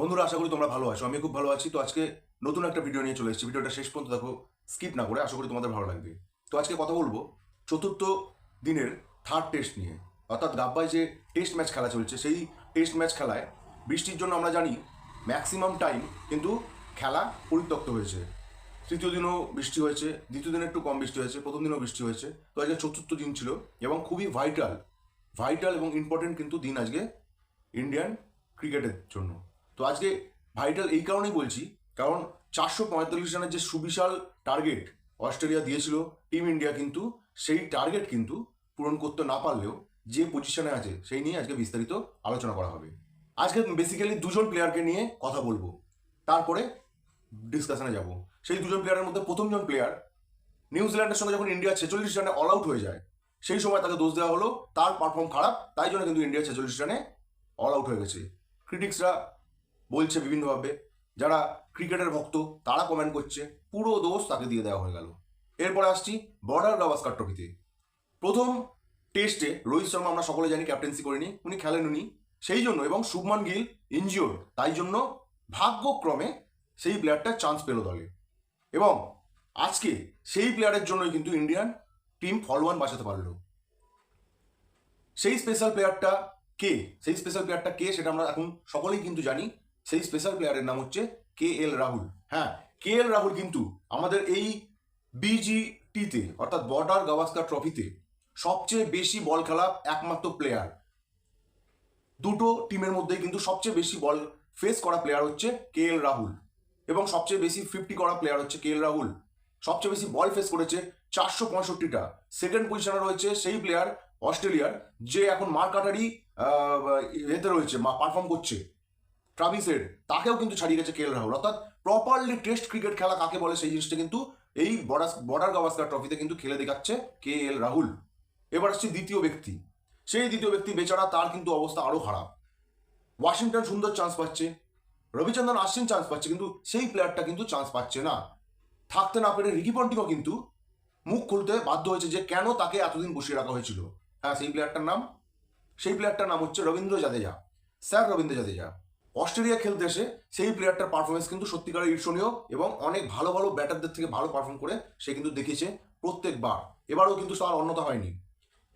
বন্ধুরা, আশা করি তোমরা ভালো আছো। আমি খুব ভালো আছি। তো আজকে নতুন একটা ভিডিও নিয়ে চলে এসেছি। ভিডিওটা শেষ পর্যন্ত দেখো স্কিপ না করে। আশা করি তোমাদের ভালো লাগবে। তো আজকে কথা বলব চতুর্থ দিনের থার্ড টেস্ট নিয়ে। অর্থাৎ গাব্বায় যে টেস্ট ম্যাচ খেলা চলছে, সেই টেস্ট ম্যাচ খেলায় বৃষ্টির জন্য আমরা জানি ম্যাক্সিমাম টাইম কিন্তু খেলা পরিত্যক্ত হয়েছে। তৃতীয় দিনও বৃষ্টি হয়েছে। দ্বিতীয় দিনে একটু কম বৃষ্টি হয়েছে। প্রথম দিনও বৃষ্টি হয়েছে। তো আজকে চতুর্থ দিন ছিল এবং খুবই ভাইটাল ভাইটাল এবং ইম্পর্টেন্ট কিন্তু দিন আজকে ইন্ডিয়ান ক্রিকেটের জন্য। তো আজকে ভাইটাল এই কারণেই বলছি, কারণ চারশো পঁয়তাল্লিশ রানের যে সুবিশাল টার্গেট অস্ট্রেলিয়া দিয়েছিল টিম ইন্ডিয়া কিন্তু সেই টার্গেট কিন্তু পূরণ করতে না পারলেও যে পজিশনে আছে সেই নিয়ে আজকে বিস্তারিত আলোচনা করা হবে। আজকে বেসিক্যালি দুজন প্লেয়ারকে নিয়ে কথা বলব, তারপরে ডিসকাশনে যাব। সেই দুজন প্লেয়ারের মধ্যে প্রথমজন প্লেয়ার নিউজিল্যান্ডের সঙ্গে যখন ইন্ডিয়া ছেচল্লিশ রানে অল আউট হয়ে যায়, সেই সময় তাকে দোষ দেওয়া হলো, তার পারফর্ম খারাপ, তাই জন্য কিন্তু ইন্ডিয়া ছেচল্লিশ রানে অল আউট হয়ে গেছে। ক্রিটিক্সরা বলছে বিভিন্নভাবে, যারা ক্রিকেটের ভক্ত, তারা কমেন্ট করছে, পুরো দোষ তাকে দিয়ে দেওয়া হয়ে গেল। এরপরে আসছি বর্ডার গাভাস্কার ট্রফিতে। প্রথম টেস্টে রোহিত শর্মা, আমরা সকলে জানি ক্যাপ্টেন্সি করেনি, উনি খেলেন উনি। সেই জন্য, এবং শুভমান গিল ইনজিওর তাই জন্য ভাগ্যক্রমে সেই প্লেয়ারটা চান্স পেল দলে। এবং আজকে সেই প্লেয়ারের জন্যই কিন্তু ইন্ডিয়ান টিম ফলোয়ান বাঁচাতে পারল। সেই স্পেশাল প্লেয়ারটা কে? সেই স্পেশাল প্লেয়ারটা কে? সেটা আমরা এখন সকলেই কিন্তু জানি। সেই স্পেশাল প্লেয়ারের নাম হচ্ছে কে এল রাহুল হ্যাঁ কে এল রাহুল কিন্তু আমাদের এই বিজিটিতে অর্থাৎ বর্ডার গাভাস্কার ট্রফিতে সবচেয়ে বেশি বল খেলা একমাত্র প্লেয়ার দুটো টিমের মধ্যে কিন্তু সবচেয়ে বেশি বল ফেস করা প্লেয়ার হচ্ছে কে এল রাহুল এবং সবচেয়ে বেশি ফিফটি করা প্লেয়ার হচ্ছে কে এল রাহুল সবচেয়ে বেশি বল ফেস করেছে চারশো পঁয়ষট্টিটা। সেকেন্ড পজিশনে রয়েছে সেই প্লেয়ার অস্ট্রেলিয়ার যে এখন মার্কাটারি এতে রয়েছে পারফর্ম করছে। ট্রাভিসের তাকেও কিন্তু ছাড়িয়ে গেছে কে এল রাহুল অর্থাৎ প্রপারলি টেস্ট ক্রিকেট খেলা কাকে বলে সেই জিনিসটা কিন্তু এই বর্ডার বর্ডার গাভাস্কার ট্রফিতে কিন্তু খেলে দেখাচ্ছে কে এল রাহুল এবার আসছে দ্বিতীয় ব্যক্তি। সেই দ্বিতীয় ব্যক্তি বেচারা তার কিন্তু অবস্থা আরও খারাপ। ওয়াশিংটন সুন্দর চান্স পাচ্ছে। রবিচন্দ্রন আশ্বিন চান্স পাচ্ছে, কিন্তু সেই প্লেয়ারটা কিন্তু চান্স পাচ্ছে না। থাকতে না পেরে রিকি পন্টিংও কিন্তু মুখ খুলতে বাধ্য হয়েছে যে কেন তাকে এতদিন বসিয়ে রাখা হয়েছিল। হ্যাঁ সেই প্লেয়ারটার নাম? সেই প্লেয়ারটার নাম হচ্ছে রবীন্দ্র জাদেজা। স্যার রবীন্দ্র জাদেজা। অস্ট্রেলিয়া খেলতে এসে সেই প্লেয়ারটার পারফরমেন্স কিন্তু সত্যিকারের ঈর্ষণীয় এবং অনেক ভালো ভালো ব্যাটারদের থেকে ভালো পারফর্ম করে সে কিন্তু দেখিয়েছে প্রত্যেকবার। এবারও কিন্তু তার অন্যতা হয়নি।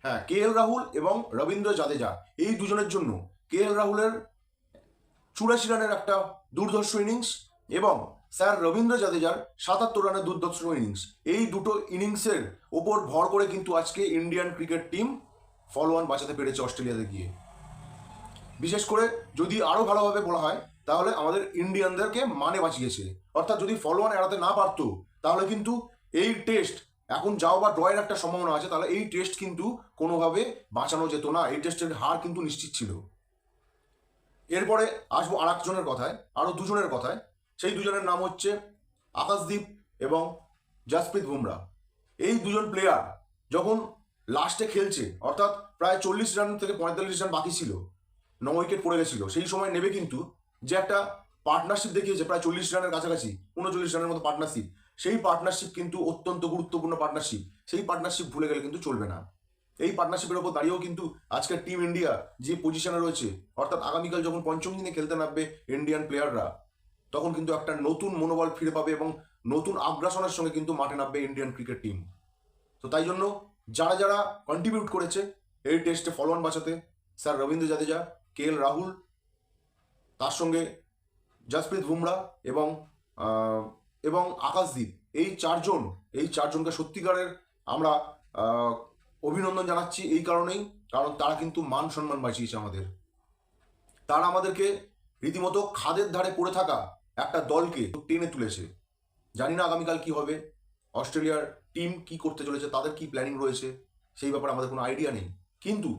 হ্যাঁ কে এল রাহুল এবং রবীন্দ্র জাদেজা এই দুজনের জন্য কে এল রাহুলের চুরাশি রানের একটা দুর্ধর্ষ ইনিংস এবং স্যার রবীন্দ্র জাদেজার সাতাত্তর রানের দুর্ধর্ষ ইনিংস এই দুটো ইনিংসের ওপর ভর করে কিন্তু আজকে ইন্ডিয়ান ক্রিকেট টিম ফলোয়ান বাঁচাতে পেরেছে অস্ট্রেলিয়াতে গিয়ে। বিশেষ করে যদি আরও ভালোভাবে বলা হয়, তাহলে আমাদের ইন্ডিয়ানদেরকে মানে বাঁচিয়েছে। অর্থাৎ যদি ফলোয়ান এড়াতে না পারতো, তাহলে কিন্তু এই টেস্ট এখন যাও বা ড্রয়ের একটা সম্ভাবনা আছে, তাহলে এই টেস্ট কিন্তু কোনোভাবে বাঁচানো যেত না। এই টেস্টের হার কিন্তু নিশ্চিত ছিল। এরপরে আসব আর একজনের কথায় আরও দুজনের কথায়। সেই দুজনের নাম হচ্ছে আকাশদীপ এবং জাসপ্রীত বুমরা। এই দুজন প্লেয়ার যখন লাস্টে খেলছে, অর্থাৎ প্রায় চল্লিশ রান থেকে পঁয়তাল্লিশ রান বাকি ছিল ন উইকেট পড়ে গেছিল। সেই সময় নেবে কিন্তু যে একটা পার্টনারশিপ দেখিয়েছে, প্রায় চল্লিশ রানের কাছাকাছি, উনচল্লিশ রানের মতো পার্টনারশিপ সেই পার্টনারশিপ কিন্তু অত্যন্ত গুরুত্বপূর্ণ পার্টনারশিপ সেই পার্টনারশিপ ভুলে গেলে কিন্তু চলবে না। এই পার্টনারশিপের ওপর দাঁড়িয়েও কিন্তু আজকের টিম ইন্ডিয়া যে পজিশনে রয়েছে, অর্থাৎ আগামীকাল যখন পঞ্চম দিনে খেলতে নামবে ইন্ডিয়ান প্লেয়াররা তখন কিন্তু একটা নতুন মনোবল ফিরে পাবে এবং নতুন আগ্রাসনের সঙ্গে কিন্তু মাঠে নামবে ইন্ডিয়ান ক্রিকেট টিম তো তাই জন্য যারা যারা কন্ট্রিবিউট করেছে, এই টেস্টে ফলোয়ান বাঁচাতে স্যার রবীন্দ্র জাদেজা কে এল রাহুল, তার সঙ্গে জাসপ্রীত বুমরা এবং এবং আকাশদীপ। এই চারজন, এই চারজনকে সত্যিকারের আমরা অভিনন্দন জানাচ্ছি এই কারণেই, কারণ তারা কিন্তু মান সম্মান বাঁচিয়েছে আমাদের। তারা আমাদেরকে রীতিমতো খাদের ধারে পড়ে থাকা একটা দলকে টেনে তুলেছে। জানি না আগামীকাল কি হবে, অস্ট্রেলিয়ার টিম কি করতে চলেছে, তাদের কি প্ল্যানিং রয়েছে, সেই ব্যাপারে আমাদের কোনো আইডিয়া নেই। কিন্তু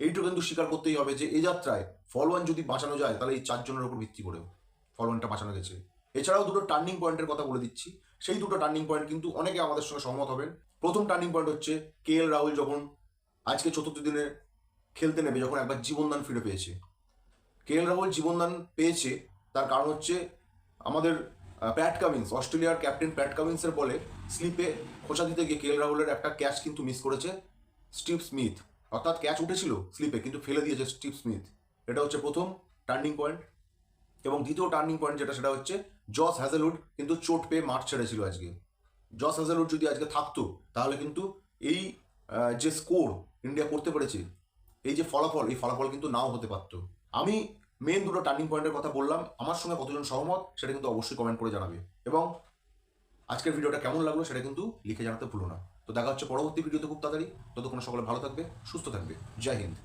এইটুকু কিন্তু স্বীকার করতেই হবে যে এই যাত্রায় ফলোয়ান যদি বাঁচানো যায়, তাহলে এই চারজনের উপর ভিত্তি করে ফলোয়ানটা বাঁচানো গেছে। এছাড়াও দুটো টার্নিং পয়েন্টের কথা বলে দিচ্ছি। সেই দুটো টার্নিং পয়েন্ট কিন্তু অনেকে আমাদের সঙ্গে সহমত হবেন। প্রথম টার্নিং পয়েন্ট হচ্ছে কে এল রাহুল যখন আজকে চতুর্থ দিনে খেলতে নেবে, যখন একবার জীবনদান ফিরে পেয়েছে। কে এল রাহুল জীবনদান পেয়েছে, তার কারণ হচ্ছে আমাদের প্যাট কামিন্স, অস্ট্রেলিয়ার ক্যাপ্টেন প্যাট কামিন্সের বলে স্লিপে খোঁচা দিতে গিয়ে কে এল রাহুলের একটা ক্যাচ কিন্তু মিস করেছে স্টিভ স্মিথ। অর্থাৎ ক্যাচ উঠেছিল স্লিপে কিন্তু ফেলে দিয়েছে স্টিভ স্মিথ এটা হচ্ছে প্রথম টার্নিং পয়েন্ট এবং দ্বিতীয় টার্নিং পয়েন্ট যেটা, সেটা হচ্ছে জস হ্যাজেলউড কিন্তু চোট পেয়ে মাঠ ছেড়েছিল আজকে। জস হ্যাজেলউড যদি আজকে থাকতো, তাহলে কিন্তু এই যে স্কোর ইন্ডিয়া করতে পেরেছে, এই যে ফলাফল, এই ফলাফল কিন্তু নাও হতে পারতো। আমি মেন দুটো টার্নিং পয়েন্টের কথা বললাম। আমার সঙ্গে কতজন সহমত, সেটা কিন্তু অবশ্যই কমেন্ট করে জানাবে। এবং আজকের ভিডিওটা কেমন লাগল, সেটা কিন্তু লিখে জানাতে ভুলো না। তো দেখা হচ্ছে পরবর্তী ভিডিওতে খুব তাড়াতাড়ি। ততক্ষণ সকলে ভালো থাকবে, সুস্থ থাকবে। জয় হিন্দ।